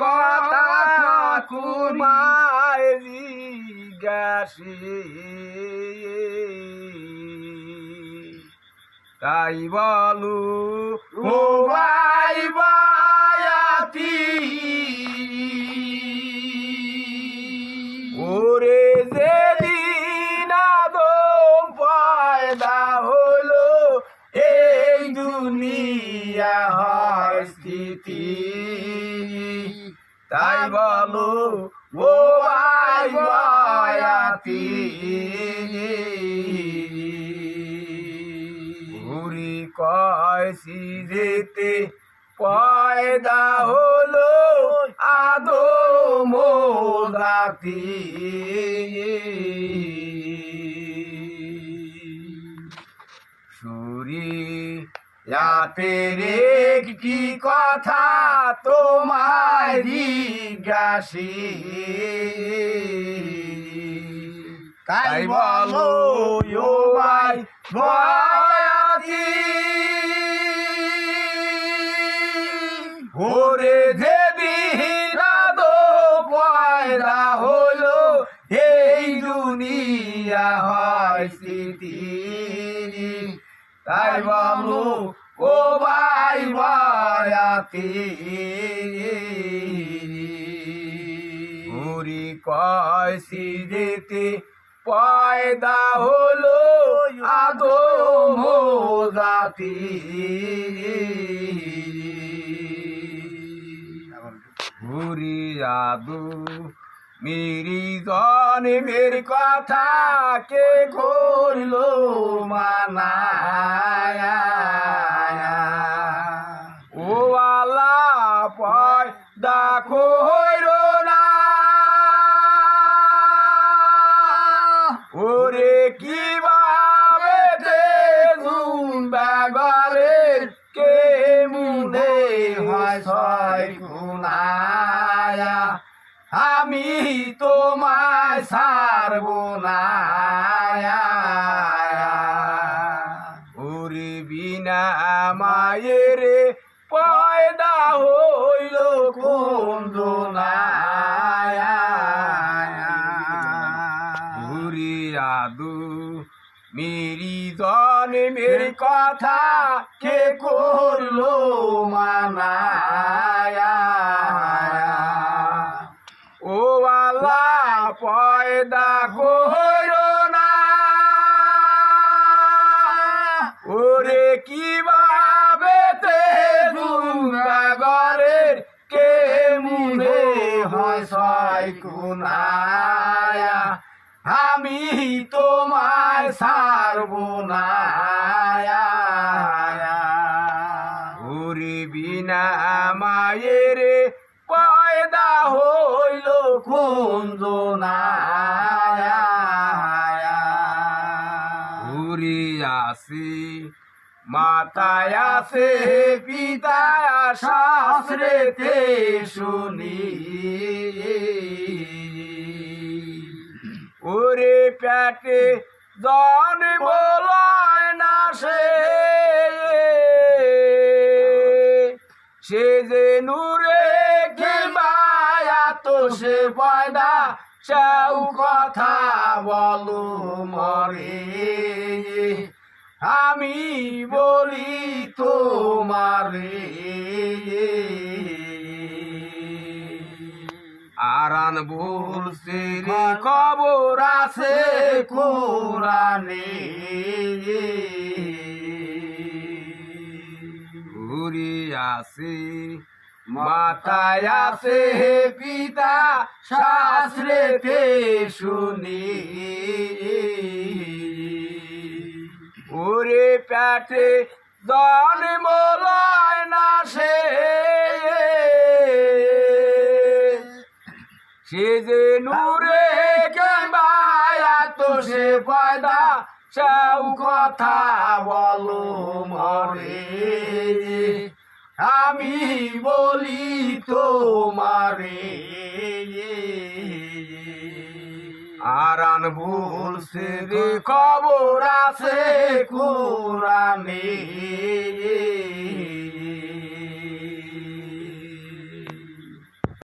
কথা কুমায় জিজ্ঞাসি। তাই বলু বায়াতি, ওরে যেদিন আদম পয়দা হলো, এই দুনিয়া হয় স্থিতি। তাই বলো ও ভাই বায়াতি ঘুরি কয়সি যেতে পয়দা হলো আদো মোদাতি। রাতের একটি কথা তোমায় জিজ্ঞাসি? তাই বলো ভাই ভয়াতি ওরে দেবী তাই বলো ও ভাই ভয়াতি ঘুরি কয়সি যেতে পয়দা হলো আদো মোজাতি। ঘুরি আদু মেরি জন্মের কথা কে করল কে মুনে হয় ছয় গুনায়া আমি তোমায় সারব না। ওরে বিনা মায়ের পয়দা হইল কোন ঘুরি আদু মেরি জন মেরি কথা কে করল মানায়া? ও আল্লাহ, পয়দা কইরো না। ওরে কীভাবে তে দুর্গাগরের কে মুনে হয় ছয় কুনায়া? আমি তোমায় সারব না ওরে বিনা মায়ের পয়দা হইল ঘুরি আসি, মাতায় আসে পিতা শাস্ত্রেতে শুনি। ওরে প্যাটে জন বলায় না সে। যে নূরে খেমায়া তো সে পয়দা চাউ কথা বলো মরে। আমি বলি তোমারে। আরান বলছে রে খবর আছে কোরআনে। ঘুরি আসে মাতায় আসে পিতা শাস্ত্রেতে শুনি। ওরে প্যাটে দল মোলায় না সে। সে যে নূরে তো সে পয়দা চাও কথা বলো মরে। আমি বলি তোমারে। আরান বলছে রে খবর আছে কোরআনে।